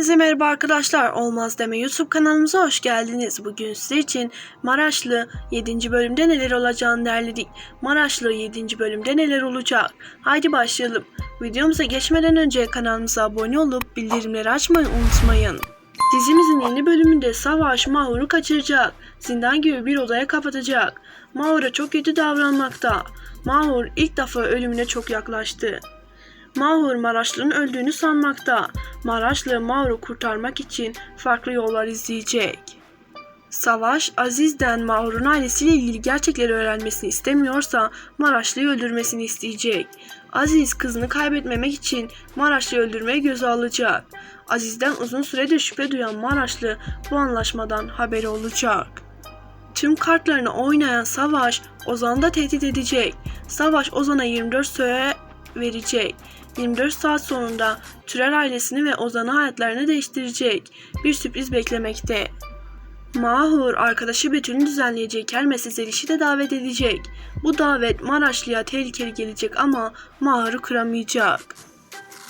Hepinize merhaba arkadaşlar. Olmaz deme YouTube kanalımıza hoş geldiniz. Bugün sizler için Maraşlı 7. bölümde neler olacağını derledik. Maraşlı 7. bölümde neler olacak? Haydi başlayalım. Videomuza geçmeden önce kanalımıza abone olup bildirimleri açmayı unutmayın. Dizimizin yeni bölümünde Savaş Mahur'u kaçıracak. Zindan gibi bir odaya kapatacak. Mahur'a çok kötü davranmakta. Mahur ilk defa ölümüne çok yaklaştı. Mahur Maraşlı'nın öldüğünü sanmakta. Maraşlı Mahur'u kurtarmak için farklı yollar izleyecek. Savaş, Aziz'den Mahur'un ailesiyle ilgili gerçekleri öğrenmesini istemiyorsa Maraşlı'yı öldürmesini isteyecek. Aziz kızını kaybetmemek için Maraşlı'yı öldürmeye göze alacak. Aziz'den uzun süredir şüphe duyan Maraşlı bu anlaşmadan haberi olacak. Tüm kartlarını oynayan Savaş Ozan'ı da tehdit edecek. Savaş Ozan'a 24 süre verecek. 24 saat sonunda Türel ailesini ve Ozan'ı hayatlarını değiştirecek. Bir sürpriz beklemekte. Mahur arkadaşı Betül'ün düzenleyeceği kermesi Zeliş'i de davet edecek. Bu davet Maraşlı'ya tehlikeli gelecek ama Mahur'u kıramayacak.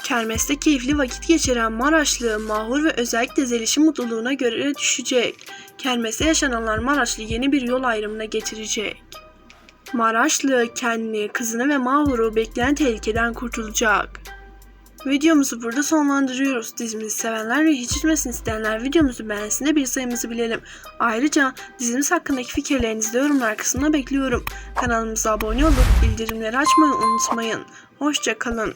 Kermeste keyifli vakit geçiren Maraşlı, Mahur ve özellikle Zeliş'in mutluluğuna göre düşecek. Kermeste yaşananlar Maraşlı yeni bir yol ayrımına getirecek. Maraşlı kendini, kızını ve Mahur'u bekleyen tehlikeden kurtulacak. Videomuzu burada sonlandırıyoruz. Dizimizi sevenler ve hiç üzmesini isteyenler videomuzu beğensin de bir sayımızı bilelim. Ayrıca dizimiz hakkındaki fikirlerinizi de yorumlar kısmına bekliyorum. Kanalımıza abone olup bildirimleri açmayı unutmayın. Hoşçakalın.